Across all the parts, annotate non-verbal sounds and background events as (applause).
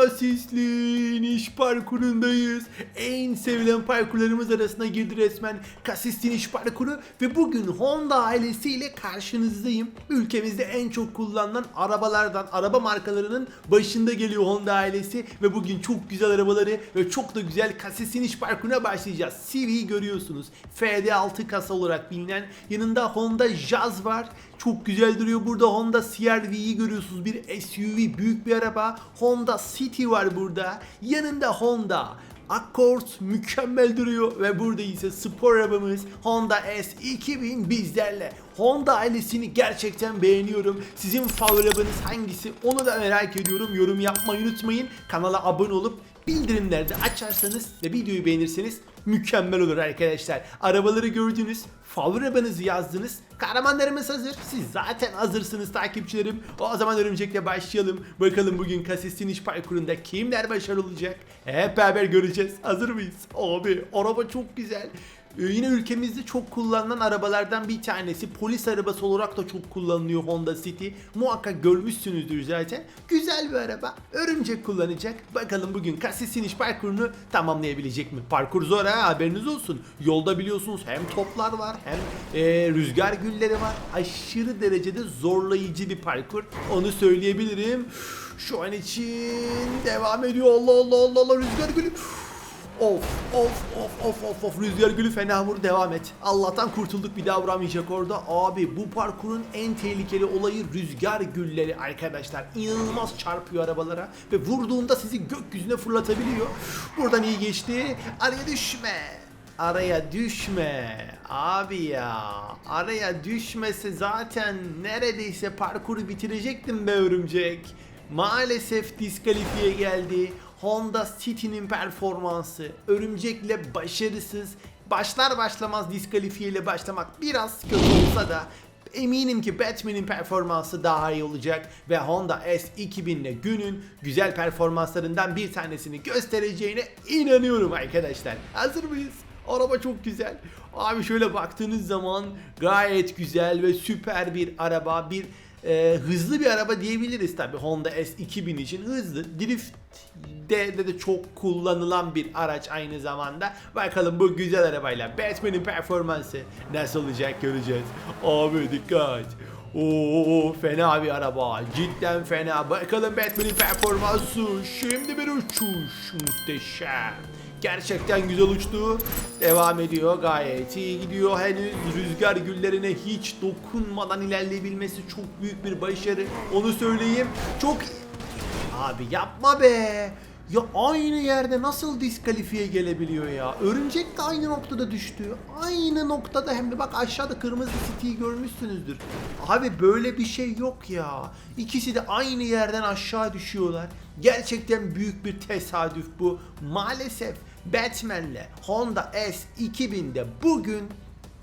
Kasisli'nin iş parkurundayız. En sevilen parkurlarımız arasına girdi resmen Kasisli'nin iş parkuru ve bugün Honda ailesiyle karşınızdayım. Ülkemizde en çok kullanılan arabalardan, araba markalarının başında geliyor Honda ailesi ve bugün çok güzel arabaları ve çok da güzel Kasisli'nin iş parkuruna başlayacağız. CV'yi görüyorsunuz. FD6 kasa olarak bilinen yanında Honda Jazz var. Çok güzel duruyor. Burada Honda CR-V'yi görüyorsunuz. Bir SUV büyük bir araba. Honda City var burada. Yanında Honda Accord mükemmel duruyor ve burada ise spor arabamız Honda S2000 bizlerle. Honda ailesini gerçekten beğeniyorum. Sizin favori arabanız hangisi onu da merak ediyorum. Yorum yapmayı unutmayın. Kanala abone olup bildirimleri de açarsanız ve videoyu beğenirseniz mükemmel olur arkadaşlar. Arabaları gördünüz, favori arabanızı yazdınız. Kahramanlarımız hazır. Siz zaten hazırsınız takipçilerim. O zaman örümcekle başlayalım. Bakalım bugün Kasis'in iş parkurunda kimler başarılı olacak? Hep beraber göreceğiz. Hazır mıyız? Abi araba çok güzel. Ee, yine ülkemizde çok kullanılan arabalardan bir tanesi. Polis arabası olarak da çok kullanılıyor Honda City. Muhakkak görmüşsünüzdür zaten. Güzel bir araba. Örümcek kullanacak. Bakalım bugün Kasis'in iş parkurunu tamamlayabilecek mi? Parkur zor ha haberiniz olsun. Yolda biliyorsunuz hem toplar var hem e, rüzgar gülleri var. Aşırı derecede zorlayıcı bir parkur. Onu söyleyebilirim. Şu an için devam ediyor. Allah Allah Allah Allah rüzgar gülü. Of of of of of of rüzgar gülü fena vur devam et. Allah'tan kurtulduk bir daha vuramayacak orada. Abi bu parkurun en tehlikeli olayı rüzgar gülleri arkadaşlar. İnanılmaz çarpıyor arabalara ve vurduğunda sizi gökyüzüne fırlatabiliyor. Buradan iyi geçti. Araya düşme. Araya düşme. Abi ya. Araya düşmese zaten neredeyse parkuru bitirecektim be örümcek. Maalesef diskalifiye geldi. Honda City'nin performansı örümcekle başarısız. Başlar başlamaz diskalifiye ile başlamak biraz kötü olsa da eminim ki Batman'in performansı daha iyi olacak ve Honda S2000 ile günün güzel performanslarından bir tanesini göstereceğine inanıyorum arkadaşlar. Hazır mıyız? Araba çok güzel. Abi şöyle baktığınız zaman gayet güzel ve süper bir araba. Bir e, hızlı bir araba diyebiliriz tabi Honda S2000 için hızlı. Drift de, de, de çok kullanılan bir araç aynı zamanda. Bakalım bu güzel arabayla Batman'in performansı nasıl olacak göreceğiz. Abi dikkat. Oo fena bir araba. Cidden fena. Bakalım Batman'in performansı. Şimdi bir uçuş. Muhteşem. Gerçekten güzel uçtu. Devam ediyor. Gayet iyi gidiyor. Henüz rüzgar güllerine hiç dokunmadan ilerleyebilmesi çok büyük bir başarı. Onu söyleyeyim. Çok Abi yapma be. Ya aynı yerde nasıl diskalifiye gelebiliyor ya? Örümcek de aynı noktada düştü. Aynı noktada hem de bak aşağıda kırmızı City'yi görmüşsünüzdür. Abi böyle bir şey yok ya. İkisi de aynı yerden aşağı düşüyorlar. Gerçekten büyük bir tesadüf bu. Maalesef Batman'le Honda S2000'de bugün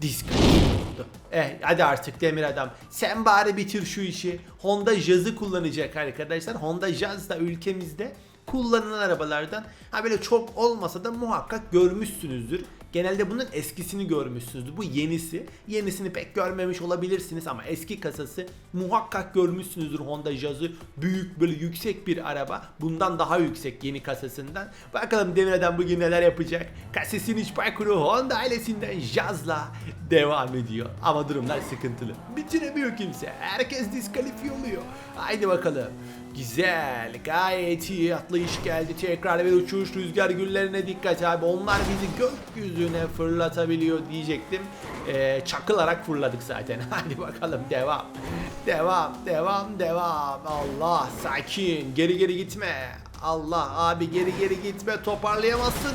diskalifiye oldu. Eh hadi artık demir adam. Sen bari bitir şu işi. Honda Jazz'ı kullanacak arkadaşlar. Honda Jazz da ülkemizde kullanılan arabalardan. Ha böyle çok olmasa da muhakkak görmüşsünüzdür. Genelde bunun eskisini görmüşsünüzdür. Bu yenisi. Yenisini pek görmemiş olabilirsiniz ama eski kasası muhakkak görmüşsünüzdür Honda Jazz'ı. Büyük böyle yüksek bir araba. Bundan daha yüksek yeni kasasından. Bakalım Demir'den bugün neler yapacak. Kasasının iç parkuru Honda ailesinden Jazz'la devam ediyor. Ama durumlar sıkıntılı. Bitiremiyor kimse. Herkes diskalifiye oluyor. Haydi bakalım. Güzel, gayet iyi atlayış geldi. Tekrar bir uçuş rüzgar güllerine dikkat abi. Onlar bizi gökyüzüne fırlatabiliyor diyecektim. Ee, çakılarak fırladık zaten. (laughs) Hadi bakalım devam. Devam, devam, devam. Allah sakin. Geri geri gitme. Allah abi geri geri gitme. Toparlayamazsın.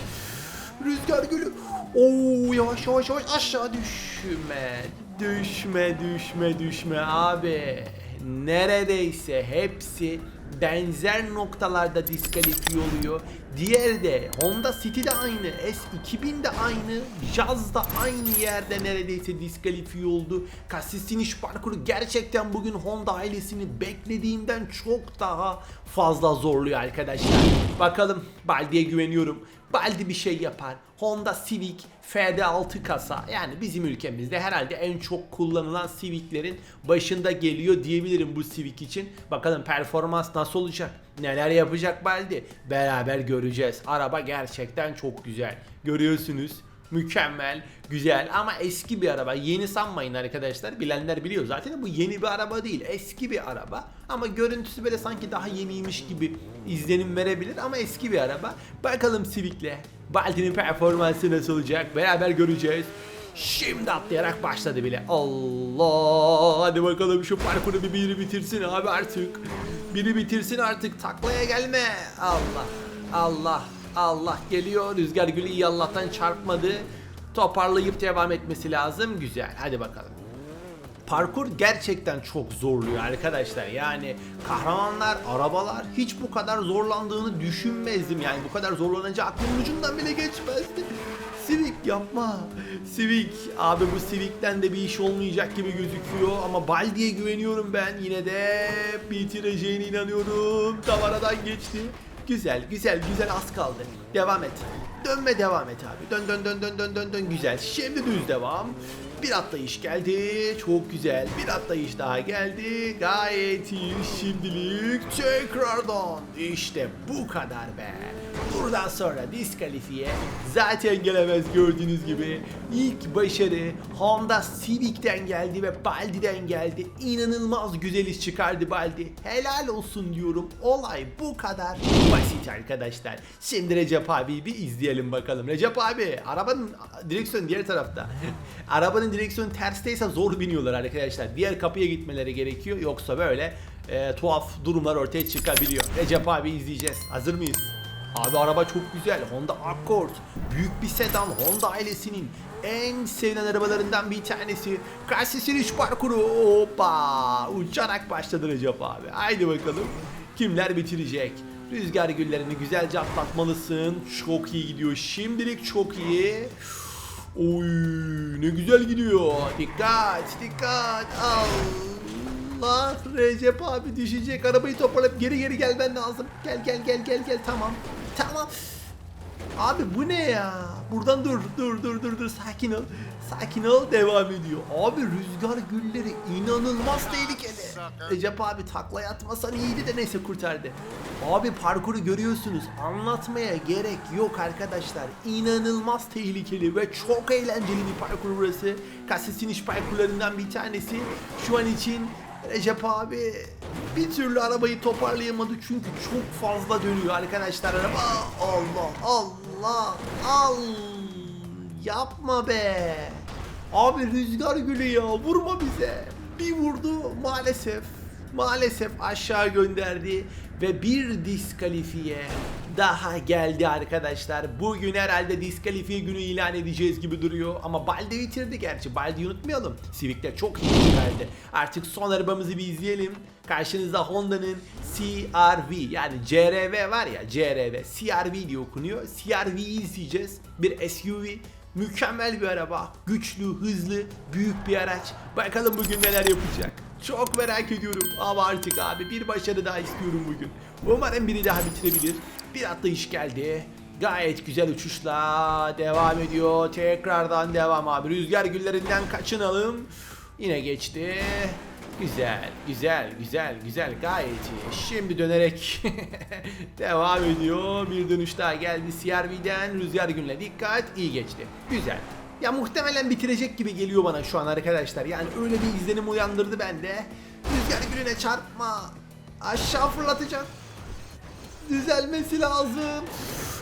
Rüzgar gülü. Oo yavaş yavaş yavaş aşağı düşme. Düşme düşme düşme abi. Neredeyse hepsi benzer noktalarda diskalifiye oluyor. Diğeri de Honda City de aynı, S2000 de aynı, Jazz da aynı yerde neredeyse diskalifiye oldu. Cassis iniş parkuru gerçekten bugün Honda ailesini beklediğimden çok daha fazla zorluyor arkadaşlar. Bakalım Baldi'ye güveniyorum. Baldi bir şey yapar. Honda Civic FD6 kasa yani bizim ülkemizde herhalde en çok kullanılan Civic'lerin başında geliyor diyebilirim bu Civic için. Bakalım performans nasıl olacak? Neler yapacak Baldi? Beraber göreceğiz. Araba gerçekten çok güzel. Görüyorsunuz. Mükemmel, güzel ama eski bir araba. Yeni sanmayın arkadaşlar. Bilenler biliyor zaten bu yeni bir araba değil. Eski bir araba. Ama görüntüsü böyle sanki daha yeniymiş gibi izlenim verebilir ama eski bir araba. Bakalım Civic'le Baldi'nin performansı nasıl olacak? Beraber göreceğiz. Şimdi atlayarak başladı bile. Allah! Hadi bakalım şu parkuru bir biri bitirsin abi artık. Biri bitirsin artık. Taklaya gelme. Allah. Allah. Allah geliyor. Rüzgar gülü iyi Allah'tan çarpmadı. Toparlayıp devam etmesi lazım. Güzel. Hadi bakalım. Parkur gerçekten çok zorluyor arkadaşlar. Yani kahramanlar, arabalar hiç bu kadar zorlandığını düşünmezdim. Yani bu kadar zorlanacağı aklımın ucundan bile geçmezdi. Civic yapma. Civic. Abi bu Civic'ten de bir iş olmayacak gibi gözüküyor. Ama Baldi'ye güveniyorum ben. Yine de bitireceğine inanıyorum. Tavaradan geçti. Güzel, güzel, güzel az kaldı. Devam et. Dönme devam et abi. Dön dön dön dön dön dön dön güzel. Şimdi düz devam. Bir atlayış geldi. Çok güzel. Bir atlayış daha geldi. Gayet iyi. Şimdilik tekrardan. İşte bu kadar be. Buradan sonra diskalifiye zaten gelemez gördüğünüz gibi. İlk başarı Honda Civic'ten geldi ve Baldi'den geldi. İnanılmaz güzel iş çıkardı Baldi. Helal olsun diyorum. Olay bu kadar basit arkadaşlar. Şimdi Recep abi bir izleyelim bakalım. Recep abi arabanın direksiyonu diğer tarafta. (laughs) arabanın direksiyonu tersteyse zor biniyorlar arkadaşlar. Diğer kapıya gitmeleri gerekiyor. Yoksa böyle e, tuhaf durumlar ortaya çıkabiliyor. Recep abi izleyeceğiz. Hazır mıyız? Abi araba çok güzel. Honda Accord. Büyük bir sedan. Honda ailesinin en sevilen arabalarından bir tanesi. Classic iş parkuru. Hoppa. Uçarak başladı Recep abi. Haydi bakalım. Kimler bitirecek? Rüzgar güllerini güzelce atlatmalısın. Çok iyi gidiyor. Şimdilik çok iyi. Oy ne güzel gidiyor. Dikkat dikkat. Allah Recep abi düşecek. Arabayı toparlayıp geri geri gelmen lazım. Gel gel gel gel gel tamam. Tamam. Abi bu ne ya? Buradan dur dur dur dur dur sakin ol. Sakin ol devam ediyor. Abi rüzgar gülleri inanılmaz tehlikeli. Recep abi taklaya atmasan iyiydi de neyse kurtardı. Abi parkuru görüyorsunuz. Anlatmaya gerek yok arkadaşlar. İnanılmaz tehlikeli ve çok eğlenceli bir parkur burası. Kassis'in iş parkurlarından bir tanesi. Şu an için Recep abi bir türlü arabayı toparlayamadı çünkü çok fazla dönüyor arkadaşlar araba. Allah Allah al yapma be. Abi rüzgar gülü ya vurma bize. Bir vurdu maalesef. Maalesef aşağı gönderdi ve bir diskalifiye daha geldi arkadaşlar. Bugün herhalde diskalifiye günü ilan edeceğiz gibi duruyor ama Baldi bitirdi gerçi. Baldi'yi unutmayalım. Civic'te çok iyi çıkardı. Artık son arabamızı bir izleyelim. Karşınızda Honda'nın CRV yani CRV var ya CRV CRV diye okunuyor. CRV'yi izleyeceğiz. Bir SUV Mükemmel bir araba. Güçlü, hızlı, büyük bir araç. Bakalım bugün neler yapacak. Çok merak ediyorum. Ama artık abi bir başarı daha istiyorum bugün. Umarım biri daha bitirebilir. Bir atlayış geldi. Gayet güzel uçuşla devam ediyor. Tekrardan devam abi. Rüzgar güllerinden kaçınalım. Yine geçti. Güzel, güzel, güzel, güzel. Gayet iyi. Şimdi dönerek (laughs) devam ediyor. Bir dönüş daha geldi CRV'den. Rüzgar günle dikkat. iyi geçti. Güzel. Ya muhtemelen bitirecek gibi geliyor bana şu an arkadaşlar. Yani öyle bir izlenim uyandırdı bende. Rüzgar gülüne çarpma. Aşağı fırlatacak. Düzelmesi lazım.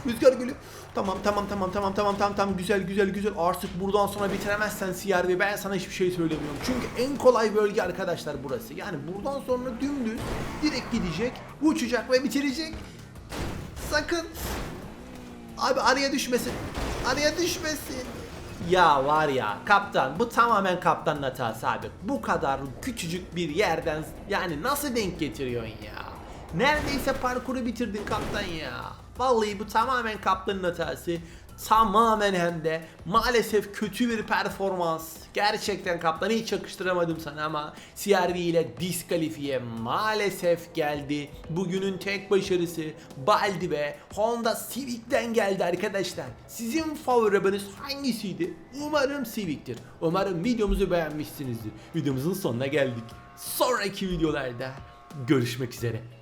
Rüzgar gülü. Tamam tamam tamam tamam tamam tamam tamam güzel güzel güzel artık buradan sonra bitiremezsen CRV ben sana hiçbir şey söylemiyorum. Çünkü en kolay bölge arkadaşlar burası. Yani buradan sonra dümdüz direkt gidecek, uçacak ve bitirecek. Sakın Abi araya düşmesin. Araya düşmesin. Ya var ya kaptan bu tamamen kaptanın hatası abi. Bu kadar küçücük bir yerden yani nasıl denk getiriyorsun ya? Neredeyse parkuru bitirdin kaptan ya. Vallahi bu tamamen kaptanın hatası. Tamamen hem de maalesef kötü bir performans. Gerçekten kaptanı hiç yakıştıramadım sana ama CRV ile diskalifiye maalesef geldi. Bugünün tek başarısı Baldi ve Honda Civic'ten geldi arkadaşlar. Sizin favori hangisiydi? Umarım Civic'tir. Umarım videomuzu beğenmişsinizdir. Videomuzun sonuna geldik. Sonraki videolarda görüşmek üzere.